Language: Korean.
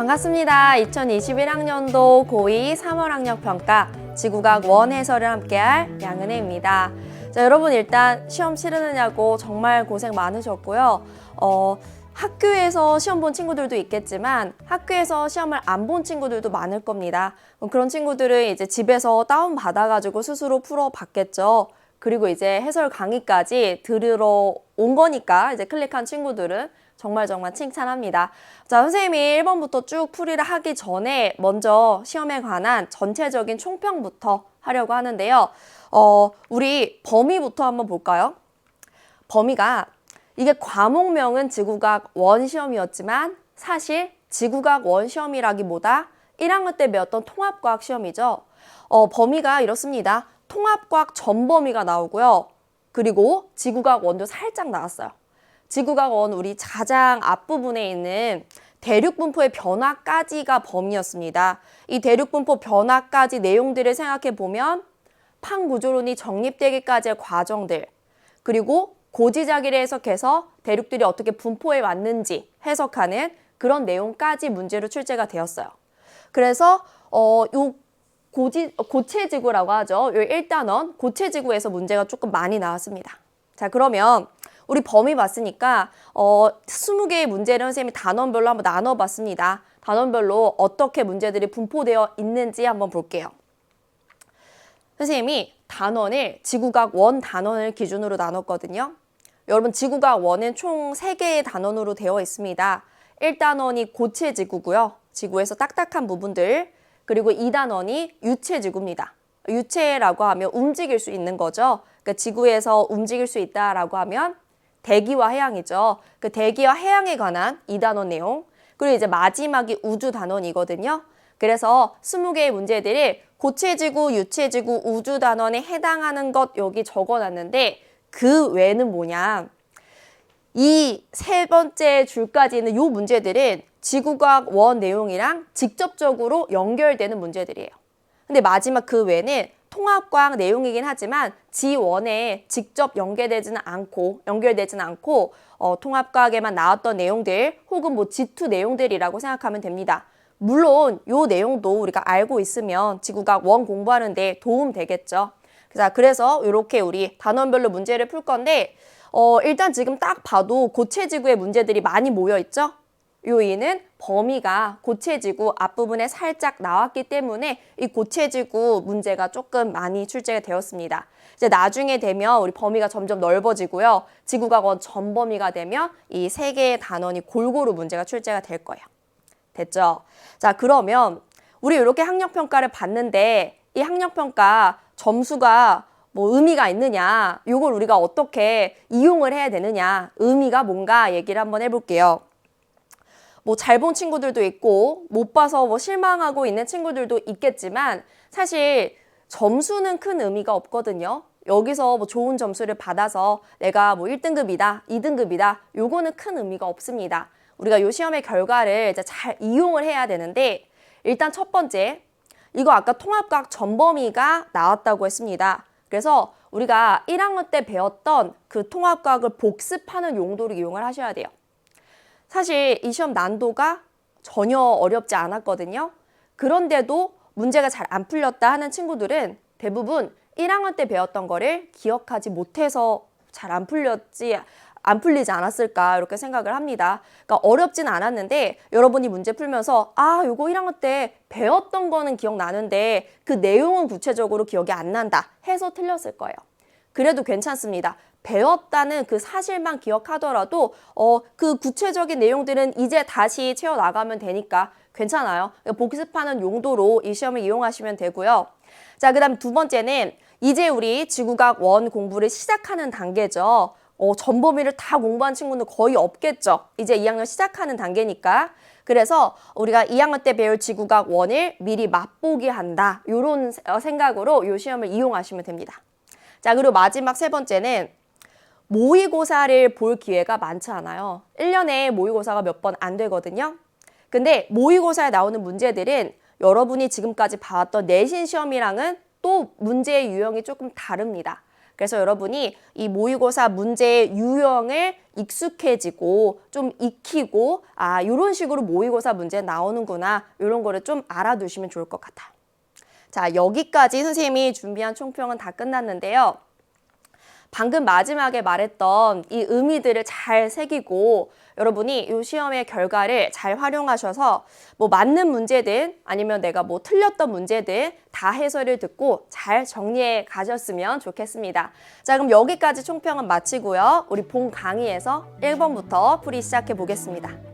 반갑습니다. 2021학년도 고2 3월 학력 평가 지구과학 원 해설을 함께할 양은혜입니다. 자, 여러분 일단 시험 치르느냐고 정말 고생 많으셨고요. 어, 학교에서 시험 본 친구들도 있겠지만 학교에서 시험을 안 본 친구들도 많을 겁니다. 그럼 그런 친구들은 이제 집에서 다운 받아가지고 스스로 풀어 봤겠죠. 그리고 이제 해설 강의까지 들으러 온 거니까 이제 클릭한 친구들은 정말 정말 칭찬합니다. 자, 선생님이 1번부터 쭉 풀이를 하기 전에 먼저 시험에 관한 전체적인 총평부터 하려고 하는데요. 어, 우리 범위부터 한번 볼까요? 범위가 이게 과목명은 지구과학 원 시험이었지만 사실 지구과학 원 시험이라기보다 1학년 때 배웠던 통합과학 시험이죠. 어, 범위가 이렇습니다. 통합과학 전 범위가 나오고요. 그리고 지구과학 원도 살짝 나왔어요. 지구과학 원 우리 가장 앞부분에 있는 대륙분포의 변화까지가 범위였습니다. 이 대륙분포 변화까지 내용들을 생각해 보면 판구조론이 정립되기까지의 과정들 그리고 고지자기를 해석해서 대륙들이 어떻게 분포해 왔는지 해석하는 그런 내용까지 문제로 출제가 되었어요. 그래서 어, 요 고지, 고체 지구라고 하죠. 요 1단원 고체 지구에서 문제가 조금 많이 나왔습니다. 자, 그러면 우리 범위 봤으니까 어, 20개의 문제를 선생님이 단원별로 한번 나눠봤습니다. 단원별로 어떻게 문제들이 분포되어 있는지 한번 볼게요. 선생님이 단원을 지구각 원 단원을 기준으로 나눴거든요. 여러분 지구각 원은 총 3개의 단원으로 되어 있습니다. 1단원이 고체 지구고요. 지구에서 딱딱한 부분들. 그리고 2단원이 유체 지구입니다. 유체라고 하면 움직일 수 있는 거죠. 그러니까 지구에서 움직일 수 있다라고 하면 대기와 해양이죠. 그 대기와 해양에 관한 2단원 내용. 그리고 이제 마지막이 우주 단원이거든요. 그래서 20개의 문제들이 고체지구, 유체지구, 우주 단원에 해당하는 것 여기 적어 놨는데 그 외는 뭐냐? 이 세 번째 줄까지 있는 요 문제들은 지구과학 원 내용이랑 직접적으로 연결되는 문제들이에요. 근데 마지막 그 외는 통합과학 내용이긴 하지만 지원에 직접 연계되지는 않고 연결되지는 않고 어, 통합과학에만 나왔던 내용들 혹은 뭐 G2 내용들이라고 생각하면 됩니다. 물론 요 내용도 우리가 알고 있으면 지구과학 원 공부하는데 도움 되겠죠. 자, 그래서 이렇게 우리 단원별로 문제를 풀 건데 어, 일단 지금 딱 봐도 고체 지구의 문제들이 많이 모여 있죠. 요인은 범위가 고체지구 앞부분에 살짝 나왔기 때문에 이 고체지구 문제가 조금 많이 출제가 되었습니다. 이제 나중에 되면 우리 범위가 점점 넓어지고요. 지구과학원 전범위가 되면 이 세 개의 단원이 골고루 문제가 출제가 될 거예요. 됐죠? 자, 그러면 우리 이렇게 학력평가를 봤는데 이 학력평가 점수가 뭐 의미가 있느냐, 이걸 우리가 어떻게 이용을 해야 되느냐, 의미가 뭔가 얘기를 한번 해볼게요. 뭐 잘 본 친구들도 있고 못 봐서 뭐 실망하고 있는 친구들도 있겠지만 사실 점수는 큰 의미가 없거든요. 여기서 뭐 좋은 점수를 받아서 내가 뭐 1등급이다, 2등급이다, 요거는 큰 의미가 없습니다. 우리가 요 시험의 결과를 이제 잘 이용을 해야 되는데 일단 첫 번째 이거 아까 통합과학 전범위가 나왔다고 했습니다. 그래서 우리가 1학년 때 배웠던 그 통합과학을 복습하는 용도로 이용을 하셔야 돼요. 사실 이 시험 난도가 전혀 어렵지 않았거든요. 그런데도 문제가 잘 안 풀렸다 하는 친구들은 대부분 1학년 때 배웠던 거를 기억하지 못해서 잘 안 풀렸지 안 풀리지 않았을까 이렇게 생각을 합니다. 그러니까 어렵진 않았는데 여러분이 문제 풀면서 아 요거 1학년 때 배웠던 거는 기억나는데 그 내용은 구체적으로 기억이 안 난다 해서 틀렸을 거예요. 그래도 괜찮습니다. 배웠다는 그 사실만 기억하더라도 어, 그 구체적인 내용들은 이제 다시 채워 나가면 되니까 괜찮아요. 복습하는 용도로 이 시험을 이용하시면 되고요. 자, 그 다음 두 번째는 이제 우리 지구과학 원 공부를 시작하는 단계죠. 어, 전 범위를 다 공부한 친구는 거의 없겠죠. 이제 2학년 시작하는 단계니까. 그래서 우리가 2학년 때 배울 지구과학 원을 미리 맛보기 한다. 이런 생각으로 이 시험을 이용하시면 됩니다. 자, 그리고 마지막 세 번째는 모의고사를 볼 기회가 많지 않아요. 1년에 모의고사가 몇 번 안 되거든요. 근데 모의고사에 나오는 문제들은 여러분이 지금까지 봐왔던 내신 시험이랑은 또 문제의 유형이 조금 다릅니다. 그래서 여러분이 이 모의고사 문제의 유형을 익숙해지고 좀 익히고 아 이런 식으로 모의고사 문제 나오는구나 이런 거를 좀 알아두시면 좋을 것 같아요. 자 여기까지 선생님이 준비한 총평은 다 끝났는데요. 방금 마지막에 말했던 이 의미들을 잘 새기고 여러분이 이 시험의 결과를 잘 활용하셔서 뭐 맞는 문제든 아니면 내가 뭐 틀렸던 문제든 다 해설을 듣고 잘 정리해 가셨으면 좋겠습니다. 자, 그럼 여기까지 총평은 마치고요. 우리 본 강의에서 1번부터 풀이 시작해 보겠습니다.